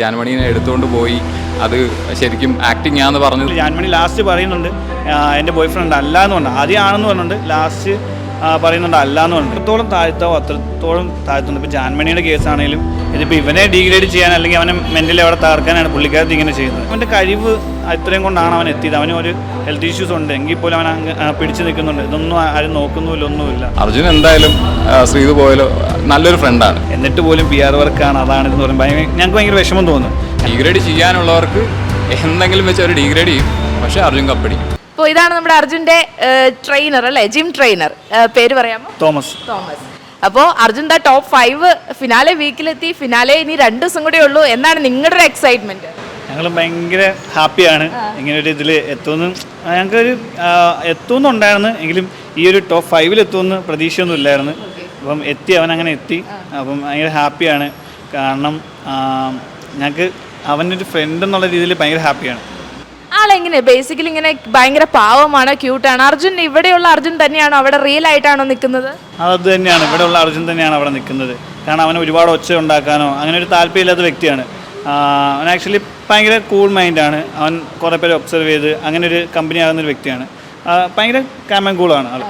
ജാൻമണീനെ എടുത്തുകൊണ്ട് പോയി. അത് ശരിക്കും ആക്ടിങ് ആണെന്ന് പറഞ്ഞു ജാൻമണി ലാസ്റ്റ് പറയുന്നുണ്ട്. എന്റെ ബോയ് ഫ്രണ്ട് അല്ല എന്ന് പറഞ്ഞു. ആദ്യം ആണെന്ന് പറഞ്ഞിട്ടുണ്ട് ലാസ്റ്റ് പറയുന്നുണ്ട് അല്ല എന്ന് പറഞ്ഞു എത്രത്തോളം താഴ്ത്താവും അത്രത്തോളം താഴ്ത്തുന്നുണ്ട്. ഇപ്പോൾ ജാൻമണിയുടെ കേസാണെങ്കിലും ഇതിപ്പോൾ ഇവനെ ഡീഗ്രേഡ് ചെയ്യാൻ അല്ലെങ്കിൽ അവനെ മെന്റലി അവിടെ തകർക്കാനാണ് പുള്ളിക്കാരത്തി ഇങ്ങനെ ചെയ്യുന്നത്. അവന്റെ കഴിവ് ഇത്രയും കൊണ്ടാണ് അവൻ എത്തിയത്. അവന് ഒരു ഹെൽത്ത് ഇഷ്യൂസ് ഉണ്ട്. എങ്കിൽ പോലും അവൻ അങ്ങ്, പിടിച്ചു നിൽക്കുന്നുണ്ട്. ഇതൊന്നും ആരും നോക്കുന്നുമില്ല ഒന്നുമില്ല. അർജുൻ എന്തായാലും ശ്രീതു പോയാലോ നല്ലൊരു ഫ്രണ്ടാണ് എന്നിട്ട് പോലും പി ആർ വർക്കാണ് അതാണ് എന്ന് പറയുമ്പോൾ ഭയങ്കര- ഞങ്ങൾക്ക് ഭയങ്കര വിഷമം തോന്നുന്നു. ഡിഗ്രേഡ് ചെയ്യാനുള്ളവർക്ക് എന്തെങ്കിലും വെച്ച് അവർ ഡിഗ്രേഡ് ചെയ്യും. പക്ഷേ അർജുൻ കപ്പടി. അപ്പോൾ ഇതാണ് നമ്മുടെ അർജുന്റെ ട്രെയിനർ അല്ലേ? ജിം ട്രെയിനർ പേര് പറയാമോ? തോമസ്. തോമസ്. അപ്പോൾ Arjun the top five finale വീക്കിലെത്തി finale ഇനി രണ്ട് ദിവസം കൂടെ ഉള്ളൂ. എന്നാണ് നിങ്ങളുടെ ഒരു എക്സൈറ്റ്മെന്റ് ഞങ്ങൾ ഭയങ്കര ഹാപ്പിയാണ് ഇങ്ങനെ ഒരു ഇതിൽ എത്തുമെന്ന് ഞങ്ങൾക്കൊരു എത്തുമെന്നുണ്ടായിരുന്നു എങ്കിലും ഈ ഒരു ടോപ്പ് ഫൈവിൽ എത്തുമെന്ന് പ്രതീക്ഷയൊന്നും ഇല്ലായിരുന്നു അപ്പം എത്തി അവൻ അങ്ങനെ എത്തി. അപ്പം ഭയങ്കര ഹാപ്പിയാണ്. കാരണം ഞങ്ങൾക്ക് അവനൊരു ഫ്രണ്ട് എന്നുള്ള രീതിയിൽ ഭയങ്കര ഹാപ്പിയാണ്. ആളെങ്ങനെ? ബേസിക്കലി ഇങ്ങനെ ഭയങ്കര പാവമാണ് ക്യൂട്ടാണ് അർജുൻ ഇവിടെയുള്ള അർജുൻ തന്നെയാണോ അവിടെ റിയൽ ആയിട്ടാണോ നിൽക്കുന്നത്? അത് തന്നെയാണ്. ഇവിടെയുള്ള അർജുൻ തന്നെയാണ് അവിടെ നിൽക്കുന്നത്. കാരണം അവന് ഒരുപാട് ഒച്ച ഉണ്ടാക്കാനോ അങ്ങനെ ഒരു താല്പര്യമില്ലാത്ത വ്യക്തിയാണ്. അവൻ ആക്ച്വലി ഭയങ്കര കൂൾ മൈൻഡാണ് അവൻ കുറേ പേര് ഒബ്സർവ് ചെയ്ത് അങ്ങനെ ഒരു കമ്പനി ആകുന്ന ഒരു വ്യക്തിയാണ്. ആ, ഭയങ്കര കാമൻ കൂളാണ് ആൾ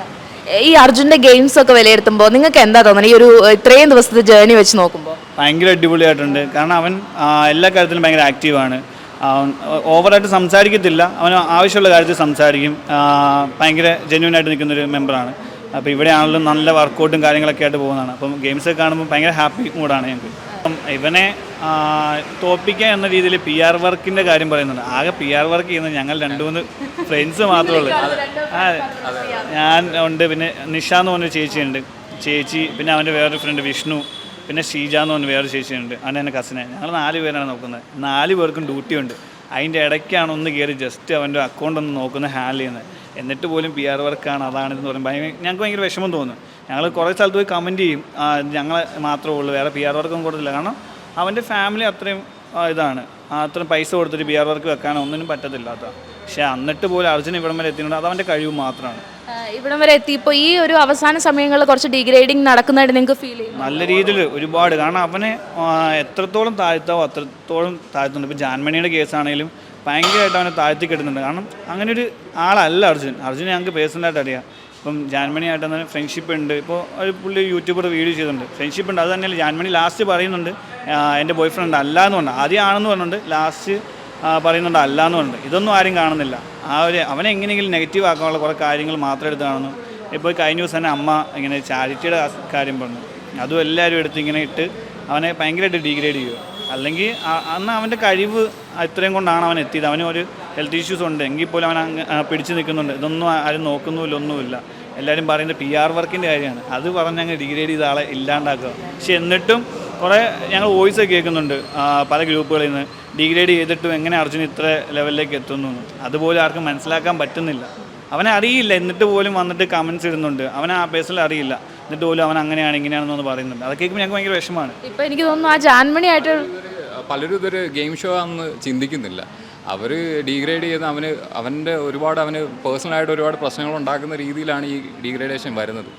ഈ അർജുന്റെ ഗെയിംസ് ഒക്കെ വിലയിരുത്തുമ്പോൾ നിങ്ങൾക്ക് എന്താ തോന്നുന്നത്? ഈ ഒരു ഇത്രയും ദിവസത്തെ ജേർണി വെച്ച് നോക്കുമ്പോൾ ഭയങ്കര അടിപൊളിയായിട്ടുണ്ട്. കാരണം അവൻ ആ, എല്ലാ കാര്യത്തിലും ഭയങ്കര ആക്റ്റീവാണ് അവൻ ഓവറായിട്ട് സംസാരിക്കത്തില്ല. അവൻ ആവശ്യമുള്ള കാര്യത്തിൽ സംസാരിക്കും. ആ, ഭയങ്കര ജെന്യൂൻ ആയിട്ട് നിൽക്കുന്ന ഒരു മെമ്പറാണ് അപ്പോൾ ഇവിടെ ആണെങ്കിലും നല്ല വർക്കൗട്ടും കാര്യങ്ങളൊക്കെ ആയിട്ട് പോകുന്നതാണ്. അപ്പം ഗെയിംസ് ഒക്കെ കാണുമ്പോൾ ഭയങ്കര ഹാപ്പി മൂഡാണ് ഞങ്ങൾക്ക് ഇവനെ ആ, എന്ന രീതിയിൽ പി ആർ വർക്കിന്റെ കാര്യം പറയുന്നുണ്ട്. ആകെ പി ആർ വർക്ക് ചെയ്യുന്നത് ഞങ്ങൾ രണ്ട് മൂന്ന് ഫ്രണ്ട്സ് മാത്രമേ ഉള്ളൂ. ഞാൻ ഉണ്ട് പിന്നെ നിഷ എന്ന് പറഞ്ഞ ചേച്ചിയുണ്ട്. ചേച്ചി പിന്നെ അവന്റെ വേറൊരു ഫ്രണ്ട് വിഷ്ണു പിന്നെ ഷീജ എന്ന് പറഞ്ഞ വേറൊരു ചേച്ചിയുണ്ട്. അവന്റെ എന്റെ കസിനെ ഞങ്ങൾ നാല് പേരാണ് നോക്കുന്നത്. നാല് പേർക്കും ഡ്യൂട്ടി ഉണ്ട്. അതിന്റെ ഇടയ്ക്കാണ് ഒന്ന് കയറി ജസ്റ്റ് അവന്റെ അക്കൗണ്ട് ഒന്ന് നോക്കുന്നത് ഹാൻഡിൽ ചെയ്യുന്നത്. എന്നിട്ട് പോലും പി ആർ വർക്കാണ് അതാണെന്ന് പറയുമ്പോൾ ഭയങ്കര ഞങ്ങൾക്ക് ഭയങ്കര വിഷമം തോന്നുന്നു. ഞങ്ങൾ കുറേ സ്ഥലത്ത് പോയി കമന്റ് ചെയ്യും. ഞങ്ങൾ മാത്രമേ ഉള്ളൂ വേറെ പി ആർ വർക്കൊന്നും കൊടുത്തില്ല കാരണം അവന്റെ ഫാമിലി അത്രയും ഇതാണ്. അത്രയും പൈസ കൊടുത്തിട്ട് പി ആർ വർക്ക് വെക്കാനോ ഒന്നിനും പറ്റത്തില്ലാത്ത പക്ഷേ എന്നിട്ട് പോലും അർജുന ഇവിടം വരെ എത്തിയിട്ടുണ്ട്. അത് അവന്റെ കഴിവ് മാത്രമാണ്. ഇവിടം വരെ എത്തി ഇപ്പോൾ ഈ ഒരു അവസാന സമയങ്ങളിൽ കുറച്ച് ഡിഗ്രേഡിങ് നടക്കുന്നതായിട്ട് നിങ്ങൾക്ക് ഫീൽ ചെയ്യും നല്ല രീതിയിൽ ഒരുപാട്. കാരണം അവനെ എത്രത്തോളം താഴ്ത്താവോ അത്രത്തോളം താഴ്ത്തുന്നുണ്ട്. ഇപ്പോൾ ജാൻമണിയുടെ കേസാണെങ്കിലും ഭയങ്കരമായിട്ട് അവനെ താഴ്ത്തി കിട്ടുന്നുണ്ട്. കാരണം അങ്ങനെ ഒരു ആളല്ല അർജുൻ. അർജുൻ ഞങ്ങൾക്ക് പേഴ്സണലായിട്ട് അറിയാം. ഇപ്പം ജാൻമണിയായിട്ട് തന്നെ ഫ്രണ്ട്ഷിപ്പ് ഉണ്ട്. ഇപ്പോൾ ഒരു പുള്ളി യൂട്യൂബർ വീഡിയോ ചെയ്തിട്ടുണ്ട്. ഫ്രണ്ട്ഷിപ്പ് ഉണ്ട്. അത് തന്നെയല്ല? ജാൻമണി ലാസ്റ്റ് പറയുന്നുണ്ട് എന്റെ ബോയ് ഫ്രണ്ട് അല്ല എന്ന് പറഞ്ഞു ആദ്യം ആണെന്ന് ലാസ്റ്റ് പറയുന്നുണ്ട് അല്ല എന്ന് പറഞ്ഞിട്ടുണ്ട്. ഇതൊന്നും ആരും കാണുന്നില്ല. ആ ഒരു അവനെ എങ്ങനെയെങ്കിലും നെഗറ്റീവ് ആക്കാനുള്ള കുറേ കാര്യങ്ങൾ മാത്രം എടുത്ത് കാണുന്നു. ഇപ്പോൾ കഴിഞ്ഞ ദിവസം തന്നെ അമ്മ ഇങ്ങനെ ചാരിറ്റിയുടെ കാര്യം പറഞ്ഞു. അതും എല്ലാവരും എടുത്ത് ഇങ്ങനെ ഇട്ട് അവനെ ഭയങ്കരമായിട്ട് ഡീഗ്രേഡ് ചെയ്യുക അല്ലെങ്കിൽ അന്ന് അവന്റെ കഴിവ് ഇത്രയും കൊണ്ടാണ് അവൻ എത്തിയത്. അവന് ഒരു ഹെൽത്ത് ഇഷ്യൂസ് ഉണ്ട്. എങ്കിൽ പോലും അവൻ പിടിച്ചു നിൽക്കുന്നുണ്ട്. ഇതൊന്നും ആരും നോക്കുന്നുമില്ല ഒന്നുമില്ല. എല്ലാവരും പറയുന്നത് പി ആർ വർക്കിന്റെ കാര്യമാണ്. അത് പറഞ്ഞ് അങ്ങ് ഡിഗ്രേഡ് ചെയ്ത ആളെ ഇല്ലാണ്ടാക്കുക. പക്ഷെ എന്നിട്ടും കുറേ ഞങ്ങൾ വോയിസ് ഒക്കെ കേൾക്കുന്നുണ്ട്. പല ഗ്രൂപ്പുകളിൽ നിന്ന് ഡിഗ്രേഡ് ചെയ്തിട്ടും എങ്ങനെ അർജുൻ ഇത്ര ലെവലിലേക്ക് എത്തുന്നു അതുപോലും ആർക്കും മനസ്സിലാക്കാൻ പറ്റുന്നില്ല. അവനെ അറിയില്ല. എന്നിട്ട് പോലും വന്നിട്ട് കമൻസ് ഇടുന്നുണ്ട്. അവനെ ആ പേഴ്സണൽ അറിയില്ല. എന്നിട്ട് പോലും അവൻ അങ്ങനെയാണ് ഇങ്ങനെയാണെന്നൊന്ന് പറയുന്നുണ്ട്. അത് കേൾക്കുമ്പോൾ ഞങ്ങൾക്ക് ഭയങ്കര വിഷമമാണ്. ഇപ്പൊ എനിക്ക് തോന്നുന്നു ആ ജാൻമണി ആയിട്ട് പലരും ഇതൊരു ഗെയിം ഷോ ആണെന്ന് ചിന്തിക്കുന്നില്ല. അവർ ഡീഗ്രേഡ് ചെയ്യുന്ന അവന് അവന്റെ ഒരുപാട് അവന് പേഴ്സണലായിട്ട് ഒരുപാട് പ്രശ്നങ്ങൾ ഉണ്ടാക്കുന്ന രീതിയിലാണ് ഈ ഡീഗ്രേഡേഷൻ വരുന്നത്.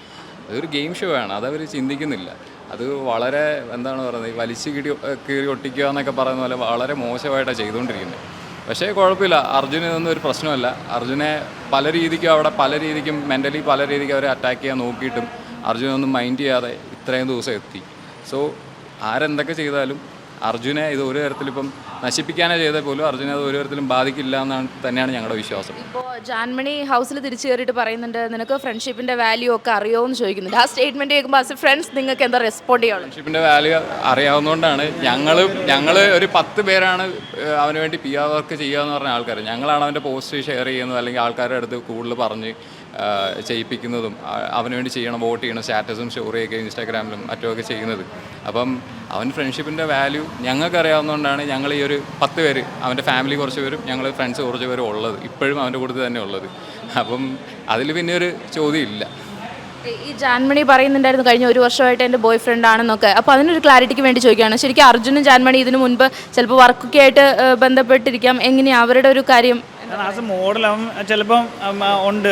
അതൊരു ഗെയിം ഷോ ആണ് അതവർ ചിന്തിക്കുന്നില്ല. അത് വളരെ എന്താണ് പറയുന്നത് ഈ വലിച്ചു കിടി കീറി ഒട്ടിക്കുക എന്നൊക്കെ പറയുന്ന പോലെ വളരെ മോശമായിട്ടാണ് ചെയ്തുകൊണ്ടിരിക്കുന്നത്. പക്ഷേ കുഴപ്പമില്ല അർജുന ഇതൊന്നും ഒരു പ്രശ്നമല്ല. അർജുനെ പല രീതിക്കും അവിടെ പല രീതിക്കും മെന്റലി പല രീതിക്കും അവരെ അറ്റാക്ക് ചെയ്യാൻ നോക്കിയിട്ടും അർജുനൊന്നും മൈൻഡ് ചെയ്യാതെ ഇത്രയും ദിവസം എത്തി. സോ ആരെന്തൊക്കെ ചെയ്താലും അർജുനെ ഇത് ഒരു തരത്തിലിപ്പം നശിപ്പിക്കാനേ ചെയ്താൽ പോലും അർജുനെ അത് ഒരു തരത്തിലും ബാധിക്കില്ല എന്നാണ് തന്നെയാണ് ഞങ്ങളുടെ വിശ്വാസം. ഇപ്പോൾ ജാൻമണി ഹൗസിൽ തിരിച്ചു കയറിയിട്ട് പറയുന്നുണ്ട് നിനക്ക് ഫ്രണ്ട്ഷിപ്പിന്റെ വാല്യൂ ഒക്കെ അറിയോ എന്ന് ചോദിക്കുന്നുണ്ട്. ആ സ്റ്റേറ്റ്മെന്റ് കേൾക്കുമ്പോൾ ആസ് എ ഫ്രണ്ട്സ് നിങ്ങൾക്ക് എന്താ റെസ്പോണ്ട് ചെയ്യണം ഫ്രണ്ട്ഷിപ്പിന്റെ വാല്യൂ അറിയാവുന്നതുകൊണ്ടാണ് ഞങ്ങൾ ഞങ്ങൾ ഒരു പത്ത് പേരാണ് അവന് വേണ്ടി പി ആർ വർക്ക് ചെയ്യുക എന്ന് പറഞ്ഞ ആൾക്കാർ ഞങ്ങളാണ് അവന്റെ പോസ്റ്റ് ഷെയർ ചെയ്യുന്നത് അല്ലെങ്കിൽ ആൾക്കാരുടെ അടുത്ത് കൂടുതൽ പറഞ്ഞ് ചെയ്യിപ്പിക്കുന്നതും ആ- അവന് വേണ്ടി ചെയ്യണം വോട്ട് ചെയ്യണം സ്റ്റാറ്റസും സ്റ്റോറിയൊക്കെ ഇൻസ്റ്റാഗ്രാമിലും മറ്റുമൊക്കെ ചെയ്യുന്നത്. അപ്പം അവൻ ഫ്രണ്ട്ഷിപ്പിന്റെ വാല്യൂ ഞങ്ങൾക്കറിയാവുന്നതുകൊണ്ടാണ് ഞങ്ങൾ ഈ ഒരു പത്ത് പേര് അവന്റെ ഫാമിലി കുറച്ച് പേരും ഞങ്ങൾ ഫ്രണ്ട്സ് കുറച്ച് പേരും ഉള്ളത്. ഇപ്പോഴും അവന്റെ കൂട്ടത്തിൽ തന്നെ ഉള്ളത്. അപ്പം അതിൽ പിന്നെ ഒരു ചോദ്യം ഇല്ല ഈ- ജാൻമണി പറയുന്നുണ്ടായിരുന്നു കഴിഞ്ഞ ഒരു വർഷമായിട്ട് എന്റെ ബോയ് ഫ്രണ്ട് ആണെന്നൊക്കെ. അപ്പോൾ അതിനൊരു ക്ലാരിറ്റിക്ക് വേണ്ടി ചോദിക്കുകയാണ്. ശരിക്കും അർജുനും ജാൻമണി ഇതിനു മുൻപ് ചിലപ്പോൾ വർക്കൊക്കെ ആയിട്ട് ബന്ധപ്പെട്ടിരിക്കാം. എങ്ങനെയാണ് അവരുടെ ഒരു കാര്യം ആസ് എ മോഡൽ അവൻ ചിലപ്പം ഉണ്ട്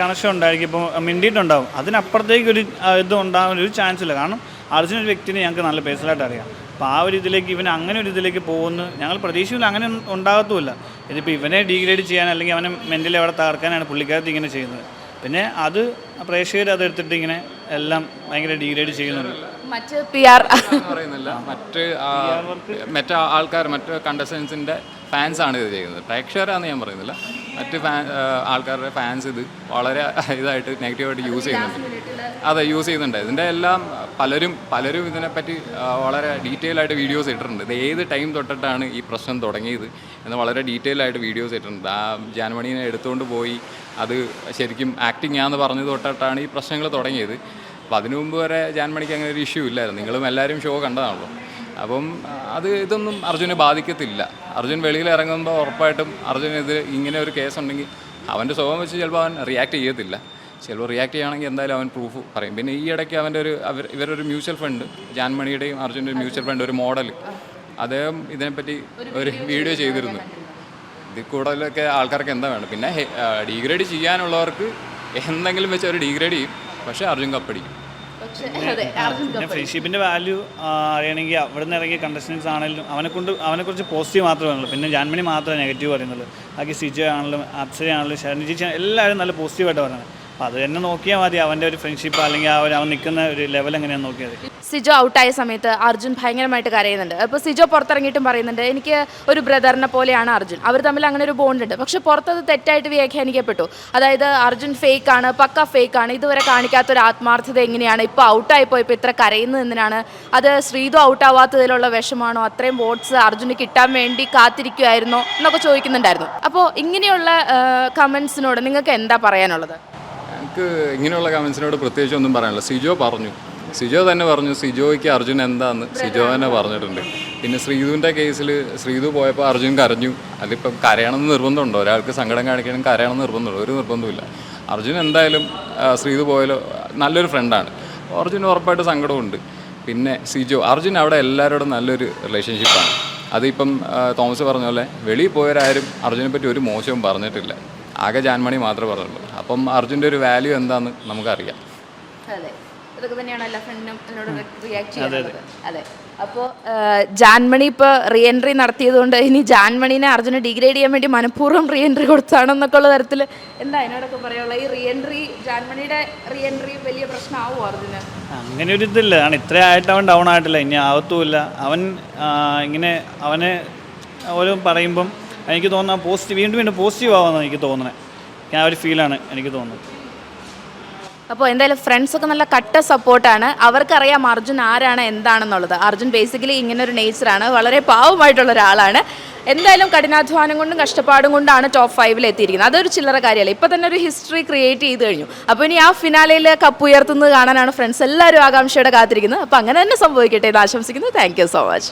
കണക്ഷൻ ഉണ്ടായിരിക്കും. ഇപ്പോൾ മിണ്ടിയിട്ടുണ്ടാവും. അതിനപ്പുറത്തേക്ക് ഒരു ഇത് ഉണ്ടാകാൻ ഒരു ചാൻസ് ഇല്ല. കാരണം അർജുന ഒരു വ്യക്തിനെ ഞങ്ങൾക്ക് നല്ല പേഴ്സണലായിട്ട് അറിയാം. അപ്പോൾ ആ ഒരു ഇതിലേക്ക് ഇവൻ അങ്ങനെ ഒരു ഇതിലേക്ക് പോകുന്നു. ഞങ്ങൾ പ്രതീക്ഷയിൽ അങ്ങനെ ഉണ്ടാകത്തുമില്ല. ഇതിപ്പോൾ ഇവനെ ഡീഗ്രേഡ് ചെയ്യാൻ അല്ലെങ്കിൽ അവനെ മെന്റലി അവിടെ തകർക്കാനാണ് പുള്ളിക്കാരത്തി ഇങ്ങനെ ചെയ്യുന്നത്. പിന്നെ അത് പ്രേക്ഷകർ അത് എടുത്തിട്ട് ഇങ്ങനെ എല്ലാം ഭയങ്കര ഡീഗ്രേഡ് ചെയ്യുന്നുണ്ട്. മറ്റ് പി ആർ പറയുന്നില്ല. മറ്റ് ആ, മറ്റ് ആൾക്കാർ മറ്റ് കണ്ടസ്റ്റൻസിന്റെ ഫാൻസ് ആണ് ഇത് ചെയ്യുന്നത്. പ്രേക്ഷകരാന്ന് ഞാൻ പറയുന്നില്ല. മറ്റ് ഫാൻ ആ, ആൾക്കാരുടെ ഫാൻസ് ഇത് വളരെ ഇതായിട്ട് നെഗറ്റീവായിട്ട് യൂസ് ചെയ്യുന്നുണ്ട്. അതെ യൂസ് ചെയ്യുന്നുണ്ട്. ഇതിന്റെ എല്ലാം പലരും പലരും ഇതിനെപ്പറ്റി വളരെ ഡീറ്റെയിൽ ആയിട്ട് വീഡിയോസ് ഇട്ടിട്ടുണ്ട്. ഇത് ഏത് ടൈം തൊട്ടിട്ടാണ് ഈ പ്രശ്നം തുടങ്ങിയത് എന്ന് വളരെ ഡീറ്റെയിൽ ആയിട്ട് വീഡിയോസ് ഇട്ടിട്ടുണ്ട്. ആ ജാൻമണീനെ എടുത്തുകൊണ്ട് പോയി അത് ശരിക്കും ആക്ടിങ് ആണെന്ന് പറഞ്ഞു തൊട്ടിട്ടാണ് ഈ പ്രശ്നങ്ങൾ തുടങ്ങിയത്. അപ്പോൾ അതിനു മുമ്പ് വരെ ജാൻമണിക്ക് അങ്ങനെ ഒരു ഇഷ്യൂ ഇല്ലായിരുന്നു. നിങ്ങളും എല്ലാവരും ഷോ കണ്ടതാണല്ലോ. അപ്പം അത് ഇതൊന്നും അർജുനെ ബാധിക്കത്തില്ല. അർജുൻ വെളിയിൽ ഇറങ്ങുമ്പോൾ ഉറപ്പായിട്ടും അർജുനെതിരെ ഇങ്ങനെ ഒരു കേസ് ഉണ്ടെങ്കിൽ അവന്റെ സ്വഭാവം വെച്ച് ചിലപ്പോൾ അവൻ റിയാക്ട് ചെയ്യത്തില്ല. ചിലപ്പോൾ റിയാക്ട് ചെയ്യുകയാണെങ്കിൽ എന്തായാലും അവൻ പ്രൂഫ് പറയും. പിന്നെ ഈ ഇടയ്ക്ക് അവന്റെ ഒരു അവർ ഇവരൊരു മ്യൂച്വൽ ഫണ്ട് ജാൻമണിയുടെയും അർജുന്റെ ഒരു മ്യൂച്വൽ ഫണ്ട് ഒരു മോഡൽ അദ്ദേഹം ഇതിനെപ്പറ്റി ഒരു വീഡിയോ ചെയ്തിരുന്നു. ഇതിൽ കൂടുതലൊക്കെ ആൾക്കാർക്ക് എന്താ വേണം പിന്നെ ഡീഗ്രേഡ് ചെയ്യാനുള്ളവർക്ക് എന്തെങ്കിലും വെച്ച് അവർ ഡീഗ്രേഡ് ചെയ്യും. പക്ഷേ അർജുൻ കപ്പടിക്കും പക്ഷേ അതെ അർജുൻ പിന്നെ ഫ്രണ്ട്ഷിപ്പിന്റെ വാല്യൂ അറിയണമെങ്കിൽ അവിടെ നിന്ന് ഇറങ്ങിയ കണ്ടസ്റ്റൻസ് ആണെങ്കിലും അവനെ കൊണ്ട് അവനെ കുറിച്ച് പോസിറ്റീവ് മാത്രമേ ഉള്ളൂ പിന്നെ ജാൻമണി മാത്രമേ നെഗറ്റീവ് പറയുന്നുള്ളൂ. ബാക്കി സിജോ ആണെങ്കിലും അപ്സര ആണെങ്കിലും ശരണിജി എല്ലാവരും നല്ല പോസിറ്റീവായിട്ട് പറയുന്നത് അത് തന്നെ നോക്കിയാൽ മതി അവന്റെ ഒരു ഫ്രണ്ട്ഷിപ്പ് അല്ലെങ്കിൽ ആ അവൻ നിൽക്കുന്ന ഒരു ലെവൽ എങ്ങനെയാണെന്ന് നോക്കിയാൽ മതി. സിജോ ഔട്ടായ സമയത്ത് അർജുൻ ഭയങ്കരമായിട്ട് കരയുന്നുണ്ട്. അപ്പോൾ സിജോ പുറത്തിറങ്ങിയിട്ടും പറയുന്നുണ്ട് എനിക്ക് ഒരു ബ്രദറിനെ പോലെയാണ് അർജുൻ. അവർ തമ്മിൽ അങ്ങനെ ഒരു ബോണ്ട് ഉണ്ട്. പക്ഷെ പുറത്തത് തെറ്റായിട്ട് വ്യാഖ്യാനിക്കപ്പെട്ടു. അതായത് അർജുൻ ഫേക്ക് ആണ് പക്ക ഫേക്ക് ആണ്. ഇതുവരെ കാണിക്കാത്ത ഒരു ആത്മാർത്ഥത എങ്ങനെയാണ്? ഇപ്പോൾ ഔട്ടായി പോയപ്പോൾ ഇത്ര കരയുന്നത് എന്തിനാണ്? അത് ശ്രീതു ഔട്ടാവാത്തതിലുള്ള വിഷമാണോ? അത്രയും വോട്ട്സ് അർജുന് കിട്ടാൻ വേണ്ടി കാത്തിരിക്കുമായിരുന്നോ എന്നൊക്കെ ചോദിക്കുന്നുണ്ടായിരുന്നു. അപ്പോൾ ഇങ്ങനെയുള്ള കമന്റ്സിനോട് നിങ്ങൾക്ക് എന്താ പറയാനുള്ളത്? എനിക്ക് ഇങ്ങനെയുള്ള കമൻസിനോട് പ്രത്യേകിച്ച് ഒന്നും പറയാനില്ല. സിജോ പറഞ്ഞു. സിജോ തന്നെ പറഞ്ഞു സിജോയ്ക്ക് അർജുൻ എന്താന്ന്. സിജോ തന്നെ പറഞ്ഞിട്ടുണ്ട്. പിന്നെ ശ്രീധുവിന്റെ കേസിൽ ശ്രീധു പോയപ്പോൾ അർജുൻ കരഞ്ഞു. അതിപ്പം കരയണമെന്ന് നിർബന്ധമുണ്ടോ? ഒരാൾക്ക് സങ്കടം കാണിക്കണം കരയണമെന്ന് നിർബന്ധമുണ്ടോ? ഒരു നിർബന്ധമില്ല അർജുൻ എന്തായാലും ശ്രീധു പോയാലോ നല്ലൊരു ഫ്രണ്ടാണ് അർജുന് ഉറപ്പായിട്ട് സങ്കടമുണ്ട് പിന്നെ സിജോ അർജുൻ അവിടെ എല്ലാവരോടും നല്ലൊരു റിലേഷൻഷിപ്പാണ് അതിപ്പം തോമസ് പറഞ്ഞ പോലെ വെളിയിൽ പോയവരാരും അർജുനെ പറ്റി ഒരു മോശവും പറഞ്ഞിട്ടില്ല. ആകെ ജാൻമണി മാത്രമേ പറഞ്ഞുള്ളൂ. അപ്പം അർജുന്റെ ഒരു വാല്യൂ എന്താന്ന് നമുക്കറിയാം. അതെ. ഇതൊക്കെ തന്നെയാണ് എല്ലാ ഫ്രണ്ടിനും എന്നോട് റിയാക്ട് ചെയ്യുന്നത്. അതെ. അപ്പോൾ ജാൻമണി ഇപ്പോൾ റീ എൻട്രി നടത്തിയതുകൊണ്ട് ഇനി ജാൻമണിനെ അർജുന ഡിഗ്രേഡ് ചെയ്യാൻ വേണ്ടി മനഃപൂർവം റീ എൻട്രി കൊടുത്താണെന്നൊക്കെ ഉള്ള തരത്തിൽ എന്താ അതിനോടൊക്കെ പറയാനുള്ള? ഈ റീ എൻട്രി ജാൻമണിയുടെ റീ എൻട്രി വലിയ പ്രശ്നമാവും അർജുന്? അങ്ങനെ ഒരു ഇതില്ല. ആണ് ഇത്ര ആയിട്ട് അവൻ ഡൗൺ ആയിട്ടില്ല. ഇനി ആവത്തുമില്ല. അവൻ ഇങ്ങനെ അവനെ ഓരോ പറയുമ്പം എനിക്ക് തോന്നുന്ന പോസിറ്റീവ് വീണ്ടും വീണ്ടും പോസിറ്റീവ് ആവാന്ന് എനിക്ക് തോന്നുന്നത് ആ ഒരു ഫീലാണ് എനിക്ക് തോന്നുന്നത്. അപ്പോൾ എന്തായാലും ഫ്രണ്ട്സൊക്കെ നല്ല കട്ട സപ്പോർട്ടാണ് അവർക്കറിയാം അർജുൻ ആരാണ് എന്താണെന്നുള്ളത്. അർജുൻ ബേസിക്കലി ഇങ്ങനെ ഒരു നേച്ചറാണ് വളരെ പാവമായിട്ടുള്ള ഒരാളാണ്. എന്തായാലും കഠിനാധ്വാനം കൊണ്ടും കഷ്ടപ്പാടും കൊണ്ടാണ് ടോപ്പ് ഫൈവിൽ എത്തിയിരിക്കുന്നത്. അതൊരു ചില്ലറ കാര്യമല്ല. ഇപ്പം തന്നെ ഒരു ഹിസ്റ്ററി ക്രിയേറ്റ് ചെയ്ത് കഴിഞ്ഞു. അപ്പോൾ ഇനി ആ ഫിനാലയിൽ കപ്പ് ഉയർത്തുന്നത് കാണാനാണ് ഫ്രണ്ട്സ് എല്ലാവരും ആകാംക്ഷയോടെ കാത്തിരിക്കുന്നത്. അപ്പോൾ അങ്ങനെ തന്നെ സംഭവിക്കട്ടെ എന്ന് ആശംസിക്കുന്നു. Thank so much